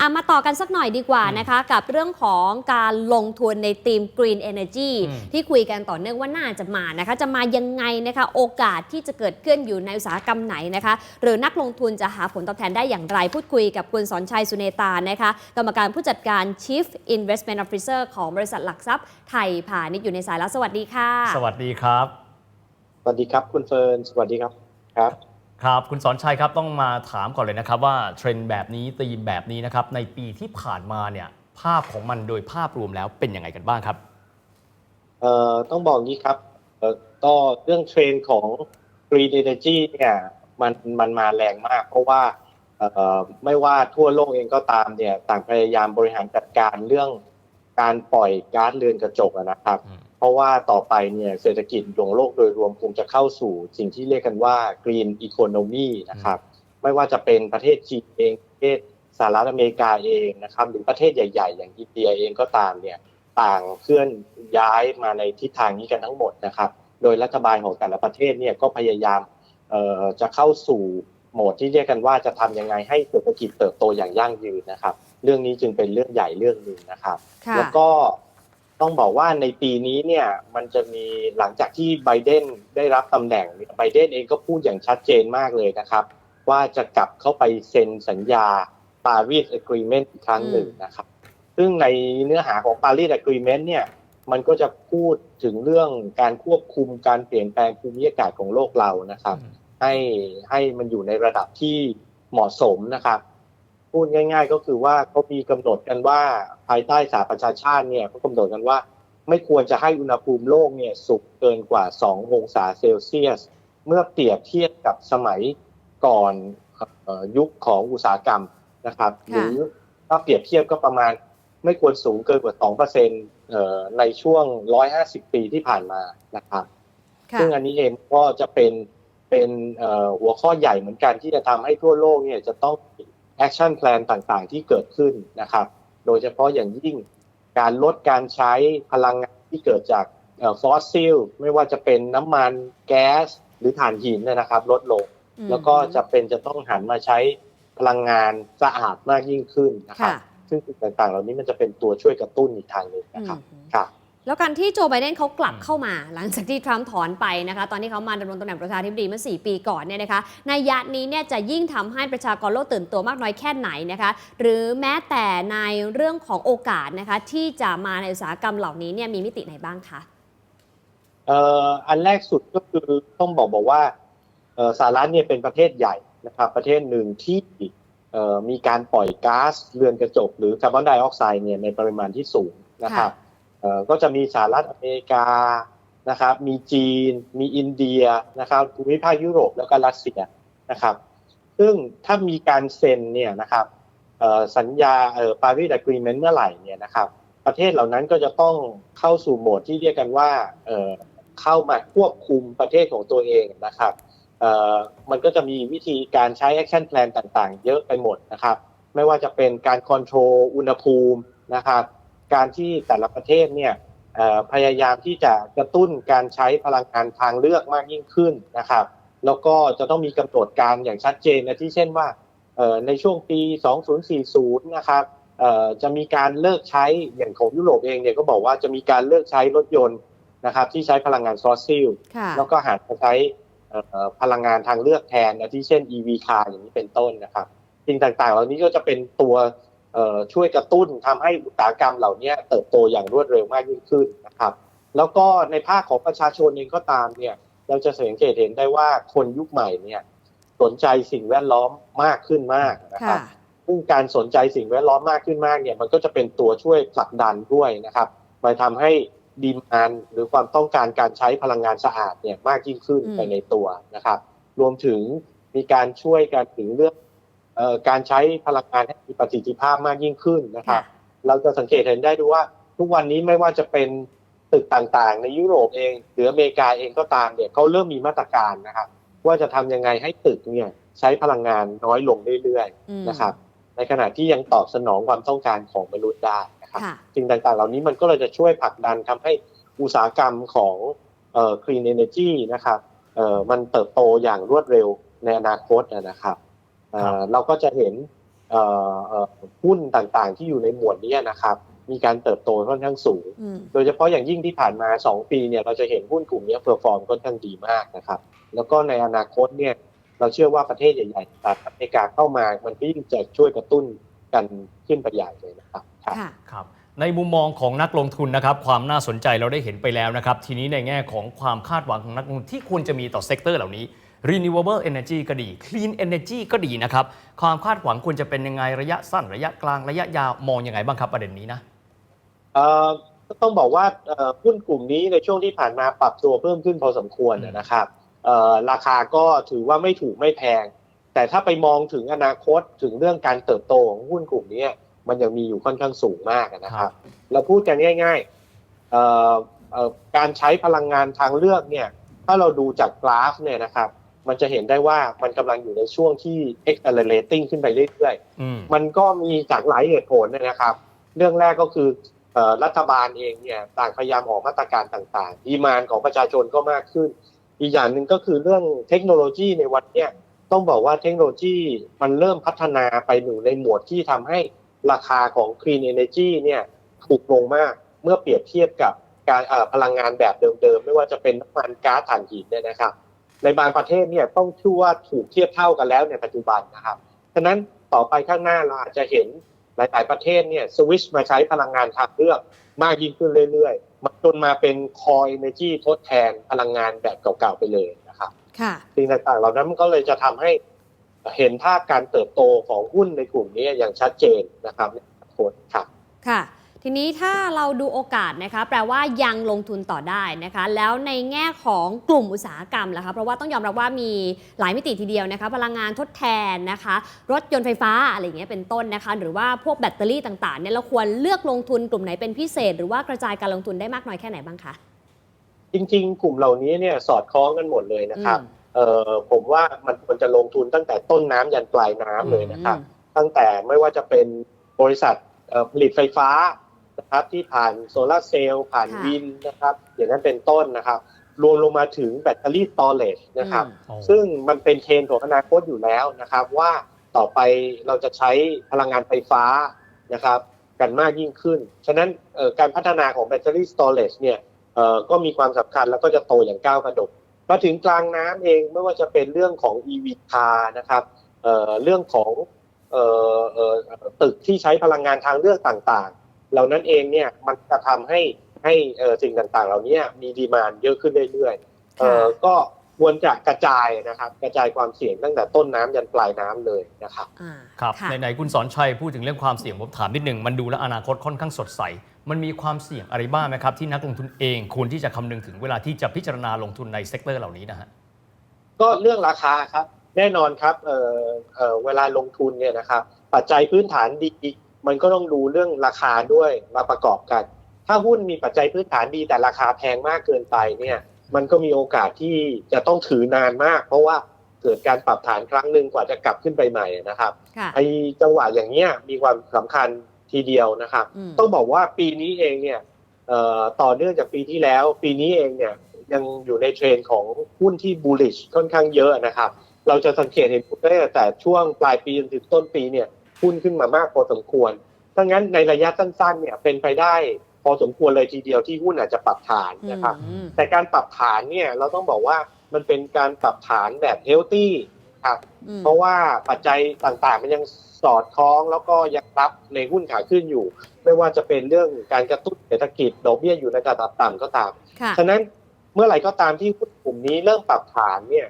อะมาต่อกันสักหน่อยดีกว่านะคะ กับเรื่องของการลงทุนในทีม Green Energy อืมที่คุยกันต่อเนื่องว่าน่าจะมานะคะ จะมายังไงนะคะ โอกาสที่จะเกิดขึ้นอยู่ในอุตสาหกรรมไหนนะคะ หรือนักลงทุนจะหาผลตอบแทนได้อย่างไร พูดคุยกับคุณสอนชัยสุเนตานะคะ กรรมการผู้จัดการ Chief Investment Officer ของบริษัทหลักทรัพย์ไทยพาณิชย์อยู่ในสายแล้วสวัสดีค่ะ สวัสดีครับ สวัสดีครับคุณเฟิร์นสวัสดีครับครับ ครับ คุณสอนชัยครับต้องมาถามก่อนเลยนะครับว่าเทรนด์แบบนี้ธีมแบบนี้นะครับในปีที่ผ่านมาเนี่ยภาพของมันโดยภาพรวมแล้วเป็นยังไงกันบ้างครับเอ่อต้องบอกงี้ครับเอ่อก็เรื่องเทรนด์ของ Green Energy เนี่ยมันมันมาแรงมาก เพราะว่าเอ่อไม่ว่าทั่วโลกเองก็ตามเนี่ยต่างพยายามบริหารจัดการเรื่องการปล่อยก๊าซเรือนกระจกอะนะครับอืมเพ ราะว่าต่อไปเนี่ยเศรษฐกิจของโลกโดยรวมคงจะเข้าสู่สิ่งที่เรียกกันว่า Green Economy นะครับ ไม่ว่าจะเป็นประเทศจีนเองประเทศสหรัฐอเมริกาเองนะครับหรือประเทศใหญ่ ๆ อย่างอินเดียเองก็ตามเนี่ยต่างเคลื่อนย้ายมาในทิศทางนี้กันทั้งหมดนะครับ โดยรัฐบาลของแต่ละประเทศเนี่ยก็พยายามเอ่อจะเข้าสู่โหมดที่เรียกกันว่าจะทำยังไงให้เศรษฐกิจเติบโตอย่างยั่งยืนนะครับ เรื่องนี้จึงเป็นเรื่องใหญ่เรื่องหนึ่งนะครับค่ะแล้วก็ ต้องบอกว่าในปีนี้เนี่ยมันจะมีหลังจากที่ไบเดนได้รับตำแหน่งเนี่ยไบเดนเองก็พูดอย่างชัดเจนมากเลยนะครับ ว่าจะกลับเข้าไปเซ็นสัญญา Paris Agreement อีกครั้งหนึ่งนะครับ ซึ่งในเนื้อหาของ Paris Agreement เนี่ยมันก็จะพูดถึงเรื่องการควบคุมการเปลี่ยนแปลงภูมิอากาศของโลกเรานะครับ ให้ให้มันอยู่ในระดับที่เหมาะสมนะครับ พูดง่าย ๆ ก็คือว่าเขามีกำหนดกันว่าภายใต้สหประชาชาติเนี่ยเขากำหนดกันว่า ไม่ควรจะให้อุณหภูมิโลกเนี่ยสูงเกินกว่า 2 องศาเซลเซียส เมื่อเปรียบเทียบกับสมัยก่อนเอ่อยุคของอุตสาหกรรมนะครับหค่ะรือถ้าเปรียบเทียบก็ประมาณไม่ควรสูงเกินกว่า2%เอ่อในช่วง 150 ปีที่ผ่านมานะครับค่ะซึ่งอันนี้เองก็จะเป็นเป็นเอ่อหัวข้อใหญ่เหมือนกันที่จะทำให้ทั่วโลกเนี่ยจะต้อง แอคชั่นแพลนต่างๆ ที่เกิดขึ้นนะครับ โดยเฉพาะอย่างยิ่งการลดการใช้พลังงานที่เกิดจากฟอสซิลไม่ว่าจะเป็นน้ำมันแก๊สหรือถ่านหินเนยนะครับ ลดลงอืมแล้วก็จะเป็นจะต้องหันมาใช้พลังงานสะอาดมากยิ่งขึ้นนะครับค่ะซึ่งสิ่งต่างๆ เหล่านี้มันจะเป็นตัวช่วยกระตุ้นอีกทางหนึ่งนะครับอืมครับ แล้วการที่โจไบเดนเขากลับอืมเข้ามา หลังจากที่ทรัมป์ถอนไปนะคะ ตอนที่เขามาดำรงตำแหน่งประธานาธิบดีเมื่อ 4 ปีก่อนเนี่ยนะคะในยะนี้เนี่ยจะยิ่งทำให้ประชากรโลกตื่นตัวมากน้อยแค่ไหนนะคะ หรือแม้แต่ในเรื่องของโอกาสนะคะ ที่จะมาในอุตสาหกรรมเหล่านี้เนี่ยมีมิติไหนบ้างคะเอ่ออันแรกสุดก็คือต้องบอกบอกว่าเอ่อสหรัฐเนี่ยเป็นประเทศใหญ่นะครับ ประเทศหนึ่งที่เอ่อมีการปล่อยก๊าซเรือนกระจกหรือคาร์บอนไดออกไซด์เนี่ยในปริมาณที่สูงนะครับเอ่อ ก็จะมีสหรัฐอเมริกานะครับมีจีน มีอินเดียนะครับภูมิภาคยุโรปแล้วก็รัสเซียนะครับซึ่งถ้ามีการเซ็นเนี่ยนะครับสัญญาเอ่อ Paris Agreement เมื่อไหร่เนี่ยนะครับประเทศเหล่านั้นก็จะต้องเข้าสู่โหมดที่เรียกกันว่าเอ่อเข้ามาควบคุมประเทศของตัวเองนะครับเอ่อมันก็จะมีวิธีการใช้ action plan ต่างๆ เยอะไปหมดนะครับ ไม่ว่าจะเป็นการคอนโทรลอุณหภูมินะครับ การที่แต่ละประเทศเนี่ยเอ่อพยายามที่จะกระตุ้นการใช้พลังงานทางเลือกมากยิ่งขึ้นนะครับ แล้วก็จะต้องมีกำหนดการอย่างชัดเจนนะที่เช่นว่าเอ่อในช่วงปี 2040 นะครับเอ่อจะมีการเลิกใช้อย่างของยุโรปเองเนี่ยก็บอกว่าจะมีการเลิกใช้รถยนต์นะครับที่ใช้พลังงานฟอสซิลค่ะแล้วก็หันมาใช้เอ่อพลังงานทางเลือกแทนนะที่เช่น EV car อย่างนี้เป็นต้นนะครับสิ่งต่างๆ เหล่านี้ก็จะเป็นตัวเอ่อ ช่วยกระตุ้นทำให้อุตสาหกรรมเหล่านี้เติบโตอย่างรวดเร็วมากยิ่งขึ้นนะครับ แล้วก็ในภาคของประชาชนเองก็ตามเนี่ยเราจะสังเกตเห็นได้ว่าคนยุคใหม่เนี่ยสนใจสิ่งแวดล้อมมากขึ้นมากนะคค่ะรับซึ่งการสนใจสิ่งแวดล้อมมากขึ้นมากเนี่ยมันก็จะเป็นตัวช่วยผลักดันด้วยนะครับมาทำให้ดีมานหรือความต้องการการใช้พลังงานสะอาดเนี่ยมากยิ่งขึ้นอืมไปในตัวนะครับ รวมถึงมีการช่วยกันถึงเรื่องเอ่อ การใช้พลังงานให้มีประสิทธิภาพมากยิ่งขึ้นนะครับ เราจะสังเกตเห็นได้ด้วยว่า ทุกวันนี้ไม่ว่าจะเป็นตึกต่างๆ ในยุโรปเอง หรืออเมริกาเองก็ตามเนี่ยเขาเริ่มมีมาตรการนะครับ ว่าจะทำยังไงให้ตึกเนี่ยใช้พลังงานน้อยลงเรื่อยๆอืมนะครับ ในขณะที่ยังตอบสนองความต้องการของมนุษย์ได้นะครับค่ะสิ่งต่างๆ เหล่านี้มันก็เลยจะช่วยผลักดันทำให้อุตสาหกรรมของเอ่อ clean energy นะครับเอ่อมันเติบโตอย่างรวดเร็วในอนาคตนะครับ เอ่อเราก็จะเห็นเเอ่อเอ่อหุ้นต่างๆ ที่อยู่ในหมวดนี้นะครับ มีการเติบโตค่อนข้างสูงอืมโดยเฉพาะอย่างยิ่งที่ผ่านมา 2 ปีเนี่ยเราจะเห็นหุ้นกลุ่มนี้เพอร์ฟอร์มค่อนข้างดีมากนะครับ แล้วก็ในอนาคตเนี่ยเราเชื่อว่าประเทศใหญ่ๆตลาดอเมริกาเข้ามามันก็ยิ่งจะช่วยกระตุ้นกันขึ้นไปใหญ่เลยนะครับครับค่ะครับในมุมมองของนักลงทุนนะครับความน่าสนใจเราได้เห็นไปแล้วนะครับ ทีนี้ในแง่ของความคาดหวังของนักลงทุนที่ควรจะมีต่อเซกเตอร์เหล่านี้ renewable energy ก็ดี clean energy ก็ดีนะครับ ความคาดหวังควรจะเป็นยังไงระยะสั้นระยะกลางระยะยาวมองยังไงบ้างครับประเด็นนี้นะเอ่อก็ต้องบอกว่าเอ่อหุ้นกลุ่มนี้ในช่วงที่ผ่านมาปรับตัวเพิ่มขึ้นพอสมควรนะครับเอ่อราคาก็ถือว่าไม่ถูกไม่แพง แต่ถ้าไปมองถึงอนาคตถึงเรื่องการเติบโตของหุ้นกลุ่มนี้มันยังมีอยู่ค่อนข้างสูงมากนะครับ เราพูดกันง่ายๆเอ่อเอ่อการใช้พลังงานทางเลือกเนี่ยถ้าเราดูจากกราฟเนี่ยนะครับ มันจะเห็นได้ว่ามันกำลังอยู่ในช่วงที่ accelerating ขึ้นไปเรื่อยๆอืมมันก็มีจากหลายเหตุผลนะครับ เรื่องแรกก็คือเอ่อรัฐบาลเองเนี่ยต่างพยายามออกมาตรการต่างๆ ดีมานของประชาชนก็มากขึ้น อีกอย่างหนึ่งก็คือเรื่องเทคโนโลยีในวันเนี้ยต้องบอกว่าเทคโนโลยีมันเริ่มพัฒนาไปหนึ่งในหมวดที่ทำให้ราคาของ Clean Energy เนี่ยถูกลงมากเมื่อเปรียบเทียบกับการเอ่อพลังงานแบบเดิมๆ ไม่ว่าจะเป็นน้ำมันก๊าซถ่านหินเนี่ยนะครับ ในบางประเทศเนี่ยต้องชื่อว่าถูกเทียบเท่ากันแล้วในปัจจุบันนะครับฉะนั้นต่อไปข้างหน้าเราอาจจะเห็นหลาย ๆ ประเทศเนี่ยสวิชมาใช้พลังงานทางเลือกมากยิ่งขึ้นเรื่อยๆมาจนมาเป็นคอยเนจีทดแทนพลังงานแบบเก่า ๆ ไปเลยนะครับค่ะสิ่งต่าง ๆ เหล่านั้นมันก็เลยจะทำให้เห็นภาพการเติบโตของหุ้นในกลุ่มนี้อย่างชัดเจนนะครับในอนาคตครับค่ะ ทีนี้ถ้าเราดูโอกาสนะคะ แปลว่ายังลงทุนต่อได้นะคะ แล้วในแง่ของกลุ่มอุตสาหกรรมล่ะคะเพราะว่าต้องยอมรับว่ามีหลายมิติทีเดียวนะคะ พลังงานทดแทนนะคะ รถยนต์ไฟฟ้าอะไรอย่างเงี้ยเป็นต้นนะคะ หรือว่าพวกแบตเตอรี่ต่างๆเนี่ยเราควรเลือกลงทุนกลุ่มไหนเป็นพิเศษ หรือว่ากระจายการลงทุนได้มากน้อยแค่ไหนบ้างคะจริง ๆ กลุ่มเหล่านี้เนี่ยสอดคล้องกันหมดเลยนะครับอืมเอ่อผมว่ามันควรจะลงทุนตั้งแต่ต้นน้ำยันปลายน้ำเลยนะครับ ตั้งแต่ไม่ว่าจะเป็นบริษัทเอ่อผลิตไฟฟ้า นะครับที่ผ่านโซลาร์เซลล์ผ่านค่ะ วินนะครับอย่างนั้นเป็นต้นนะครับ รวมลงมาถึงแบตเตอรี่สตอเรจนะครับอืมซึ่งมันเป็นเทรนด์ของอนาคตอยู่แล้วนะครับ ว่าต่อไปเราจะใช้พลังงานไฟฟ้านะครับ กันมากยิ่งขึ้น ฉะนั้นเอ่อการพัฒนาของแบตเตอรี่สตอเรจเนี่ยเอ่อก็มีความสำคัญแล้วก็จะโตอย่างก้าวกระโดดมาถึงกลางน้ำเองไม่ว่าจะเป็นเรื่องของ EV car นะครับเอ่อเรื่องของเอ่อเอ่อตึกที่ใช้พลังงานทางเลือกต่างๆ เหล่านั้นเองเนี่ยมันจะทำให้ให้เอ่อสิ่งต่างๆ เหล่านี้มีดีมานเยอะขึ้นเรื่อยๆเอ่อก็ควรจะกระจายนะครับกระจายความเสี่ยงตั้งแต่ต้นน้ำยันปลายน้ำเลยนะครับอ่าครับค่ะไหนๆคุณสอนชัยพูดถึงเรื่องความเสี่ยงผมถามนิดหนึ่งมันดูแล้วอนาคตค่อนข้างสดใส มันมีความเสี่ยงอะไรบ้างไหมครับ ที่นักลงทุนเองควรที่จะคำนึงถึงเวลาที่จะพิจารณาลงทุนในเซกเตอร์เหล่านี้นะฮะก็เรื่องราคาครับ แน่นอนครับเอ่อเอ่อเวลาลงทุนเนี่ยนะครับปัจจัยพื้นฐานดี มันก็ต้องดูเรื่องราคาด้วยมาประกอบกัน ถ้าหุ้นมีปัจจัยพื้นฐานดีแต่ราคาแพงมากเกินไปเนี่ยมันก็มีโอกาสที่จะต้องถือนานมาก เพราะว่าเกิดการปรับฐานครั้งหนึ่งกว่าจะกลับขึ้นไปใหม่นะครับค่ะไอ้จังหวะอย่างเนี้ยมีความสำคัญทีเดียวนะครับอืมต้องบอกว่าปีนี้เองเนี่ยเอ่อต่อเนื่องจากปีที่แล้ว ปีนี้เองเนี่ยยังอยู่ในเทรนด์ของหุ้นที่ bullish ค่อนข้างเยอะนะครับ เราจะสังเกตเห็นได้ตั้งแต่ช่วงปลายปีจนถึงต้นปีเนี่ย หุ้นขึ้นมามากพอสมควรดังนั้นในระยะสั้นๆ เนี่ยเป็นไปได้พอสมควรเลยทีเดียวที่หุ้นอาจจะปรับฐานนะครับอืมแต่การปรับฐานเนี่ยเราต้องบอกว่ามันเป็นการปรับฐานแบบเฮลตี้ครับอืมเพราะว่าปัจจัยต่างๆ มันยังสอดคล้องแล้วก็ยังรับในหุ้นขาขึ้นอยู่ ไม่ว่าจะเป็นเรื่องการกระตุ้นเศรษฐกิจดอกเบี้ยอยู่ในระดับต่ำก็ตามค่ะฉะนั้นเมื่อไหร่ก็ตามที่หุ้นกลุ่มนี้เริ่มปรับฐานเนี่ย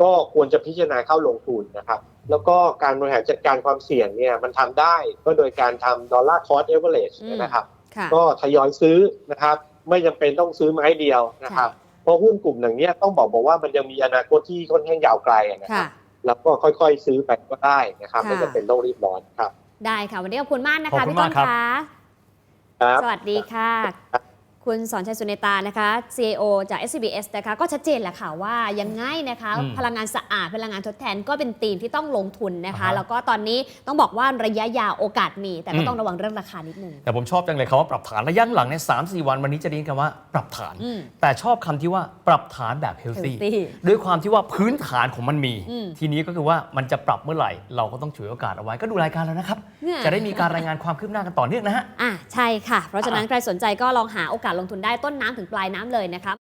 ก็ควรจะพิจารณาเข้าลงทุนนะครับ แล้วก็การบริหารจัดการความเสี่ยงเนี่ยมันทำได้ก็โดยการทำดอลลาร์คอร์สเอเวอเรจอืมนะครับค่ะก็ทยอยซื้อนะครับ ไม่จำเป็นต้องซื้อไม้เดียวนะครับ เพราะหุ้นกลุ่มอย่างเนี้ยต้องบอกบอกว่ามันยังมีอนาคตที่ค่อนข้างยาวไกลนะคค่ะรับแล้วก็ค่อยๆซื้อไปก็ได้นะครับค่ะไม่จำเป็นต้องรีบร้อนครับ ได้ค่ะวันนี้ขอบคุณมากนะขอคะบคุณพี่ต้นมากครับคะครับสวัสดีค่ะ คุณสอนชัยสุเนตานะคะ CEO จาก SCBS นะคะก็ชัดเจนแหละค่ะว่ายังไงนะคะ อืมพลังงานสะอาดพลังงานทดแทนก็เป็นธีมที่ต้องลงทุนนะคะ อ่าฮะแล้วก็ตอนนี้ต้องบอกว่าระยะยาวโอกาสมี แต่ก็อืม ต้องระวังเรื่องราคานิดนึง แต่ผมชอบจังเลยคำว่าปรับฐานระยะหลังในสามสี่วันวันนี้จะได้ยินคำว่าปรับฐาน อืมแต่ชอบคำที่ว่าปรับฐานแบบเฮล healthy ตี้ด้วยความที่ว่าพื้นฐานของมันมี อืมทีนี้ก็คือว่ามันจะปรับเมื่อไหร่ เราก็ต้องฉวยโอกาสเอาไว้ก็ดูรายการแล้วนะครับ เนี่ย จะได้มีการรายงานความคืบหน้ากันต่อเนื่องนะฮะ อะใช่ค่ะ เพราะฉะนั้นใครสนใจก็ลองหาโอกาสลงทุนได้ต้นน้ำถึงปลายน้ำเลยนะคะ